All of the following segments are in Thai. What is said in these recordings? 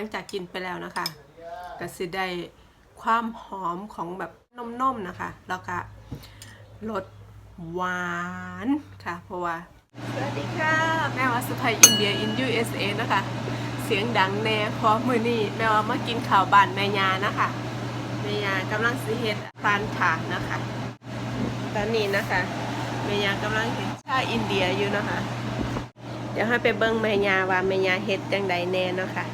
ลังจากกินไปแล้วนะคะก็สิได้ความหอมของแบบนมๆนะคะ แล้วก็รสหวานค่ะ เพราะว่า สวัสดีค่ะ แม่ว่าสไปอินเดียอิน USA นะคะ เสียงดังแน่พราะมือนี้แม่ว่ามากินข้าวบ้านแม่ยานะคะ แม่ยากำลังสิเฮ็ดปานถาดนะคะ ตอนนี้นะคะแม่ยากำลังเฮ็ดชาอินเดียอยู่นะคะ เดี๋ยวให้ไปเบิ่งแม่ยาว่าแม่ยาเฮ็ดจังใดแน่เนาะค่ะ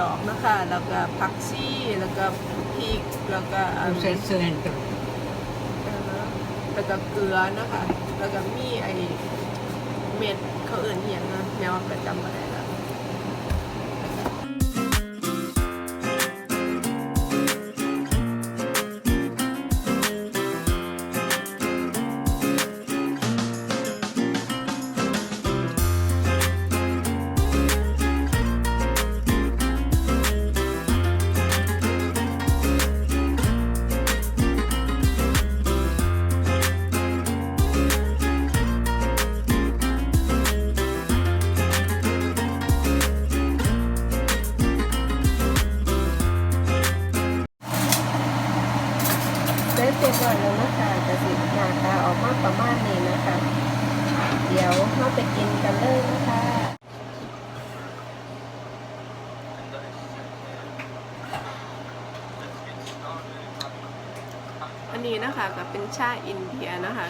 ดกระหลำดอกนะคะแล้วก็ผักชีแล้วก็พริกแล้วก็อัน Processo dentro. แล้วก็เกลือนะคะ แล้วก็มีไอเม็ดเขาเอื่นเหียงนะแมวาประจำอะไร นนี้นะคะก็เป็นชาอินเดียนะคะ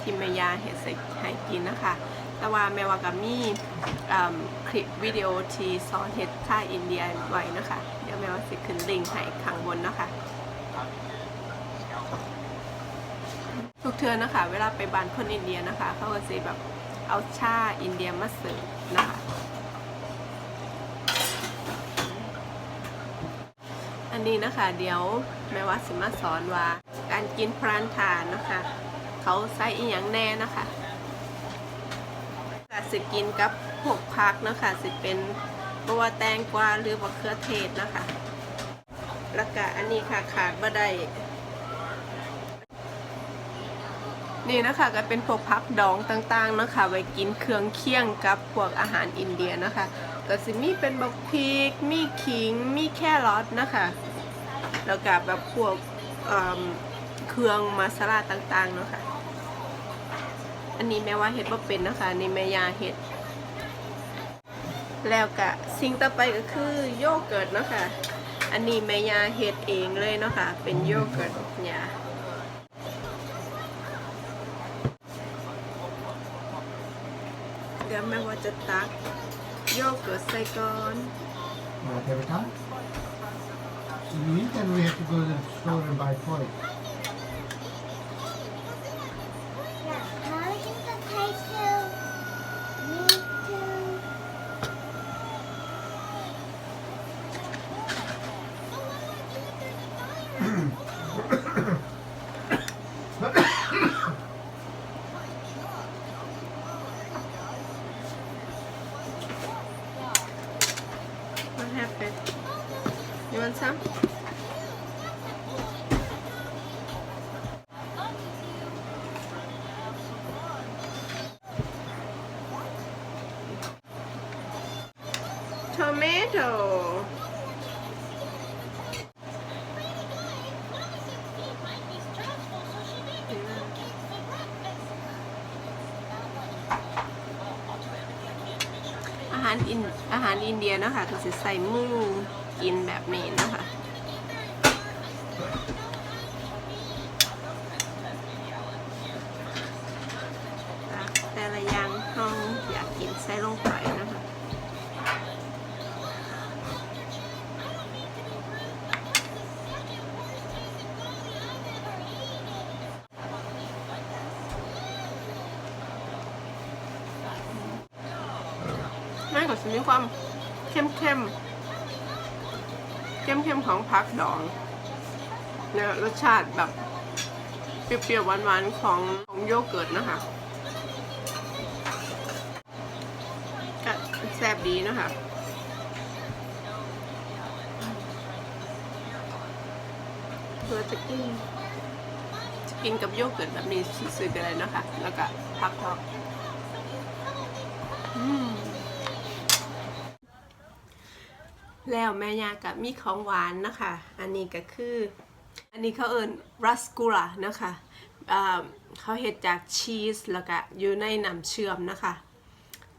ที่แม่ยาเห็ดใส่ให้กินนะคะ แต่ว่าแม่ว่ากับมีคลิปวิดีโอที่สอนเห็ดชาอินเดียไว้นะคะ เดี๋ยวแม่ว่าสิขึ้นลิงก์ให้ข้างบนนะคะทุกเทือนะคะ เวลาไปบ้านคนอินเดียนะคะ เขาก็จะแบบเอาชาอินเดียมาเสิร์ฟนะคะอันนี้นะคะเดี๋ยวแม่ว่าสิมาสอนว่า การกินพรานทานนะคะ เขาใส่อีหยังแน่นะคะก็สิกินกับพวกพักนะคะสิเป็นตัวแตงกวาหรือมะเขือเทศนะคะ แล้วก็อันนี้ค่ะขาดบ่ไดนี่นะคะก็เป็นพวกพักดองต่างๆนะคะไว้กินเครื่องเคี่ยงกับพวกอาหารอินเดียนะคะก็สิมีเป็นบักพริก มีขิง มีแครอทนะคะ แล้วก็แบบพวก เอิ่มเครื่องมาซาลาต่างๆเนาะคะอันนี้แม่ว่าเห็ดว่าเป็นนะคะอันนี่แม่ยาเห็ด แล้วก็สิ่งต่อไปก็คือโยเกิร์ตเนาะคะอันนี้แม่ยาเห็ดเองเลยเนาะคะเป็นโยเกิร์ตเนี่ยเดี๋ยวแม่ว่าจะตักโยเกิร์ตใส่ก่อน Want every time? So you eat them, we have to go to the store and buy toys. Tomato. อาหารอินอาหารอินเดียเนาะคะก็จะใส่มือกินแบบนี้นะคะ ก็จะมีความเข้มเข้มเข้มเข้มของผักดองเนี่ยรสชาติแบบเปรี้ยวๆหวานๆของของโยเกิร์ตนะคะก็แซ่บดีนะคะเพื่อจะกินจะกินกับโยเกิร์ตแบบนี้ซื้อกันเลยนะคะ แล้วก็พักทองอืม แล้วแม่ยากับมีของหวานนะคะ อันนี้ก็คือ อันนี้เขาเอิญรัสกูล่านะคะเขาเห็ดจากชีสแล้วก็อยู่ในน้ำเชื่อมนะคะ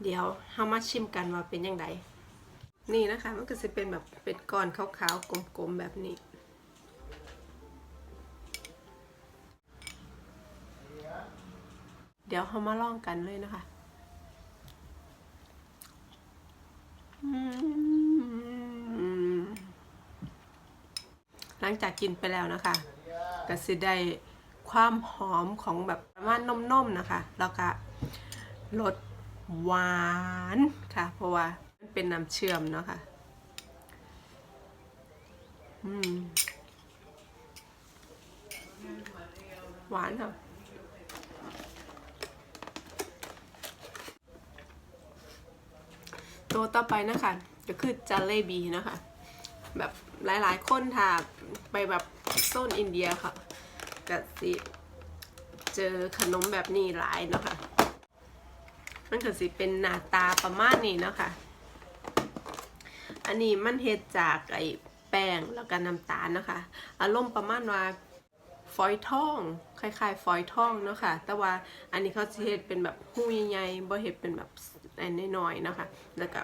เดี๋ยวเฮามาชิมกันว่าเป็นยังไงนี่นะคะมันก็จะเป็นแบบเป็นก้อนขาวๆกลมๆแบบนี้เดี๋ยวเรามาลองกันเลยนะคะอืมห ลังจากกินไปแล้วนะคะก็สิได้ความหอมของแบบประมาณนมๆนะคะ แล้วก็รสหวานค่ะ เพราะว่ามันเป็นน้ำเชื่อมเนาะคะอืมหวานค่ะตัวต่อไปนะคะก็คือจัลเลบีนะคะ แบบ หลายๆ คนถ้าไปแบบโซนอินเดียค่ะก็สิเจอขนมแบบนี้หลายเนาะคะมันก็สิเป็นหน้าตาประมาณนี้เนาะคะอันนี้มันเฮ็ดจากไอ้แป้งแล้วก็น้ำตาลเนาะคะอารมณ์ประมาณว่าฟอยทองคล้ายๆฟอยทองเนาะค่ะแต่ว่าอันนี้เขาเฮ็ดเป็นแบบหูใหญ่ๆบ่เฮ็ดเป็นแบบอันน้อยๆเนาะค่ะแล้วก็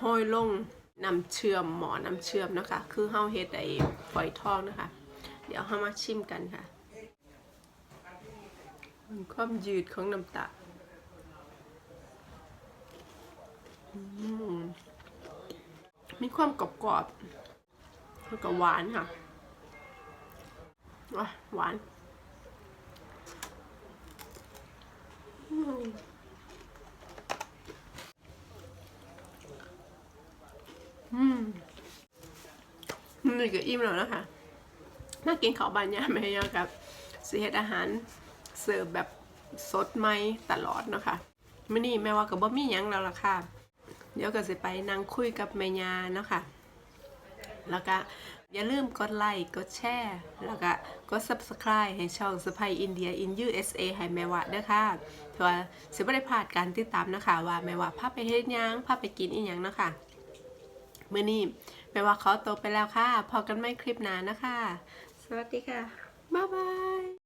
ห้อยลง น้ำเชื่อมหมอน้ำเชื่อมนะคะ คือเฮาเฮ็ดไอ้ฟอยทองนะคะ เดี๋ยวเฮามาชิมกันค่ะความยืดของน้ำตามมีความกรอบๆแล้วก็หวานค่ะหวานอืมอืม นี่ก็อิ่มแล้วนะคะน่ากินข้าวบานยาแม่ยากับสิเฮ็ดอาหารเสิร์ฟแบบสดใหม่ตลอดเนาะคะมื้อนี้แม่ว่าก็บ่มีหยังแล้วล่ะค่ะ เดี๋ยวก็สิไปนั่งคุยกับแม่ยาเนาะค่ะแล้วก็อย่าลืมกดไลค์กดแชร์แล้วก็กด subscribe ให้ช่องสไปอินเดีย in USA ให้แม่วะด้อค่ะเพื่อว่าสิบ่ได้พลาดการติดตามนะคะ ว่าแม่วะพาไปเฮ็ดยังพาไปกินอีหยังเนาะค่ะมื่อนี้ แปลว่าเขาโตไปแล้วค่ะ พอกันไม่คลิปหนานะคะ สวัสดีค่ะ บ๊ายบาย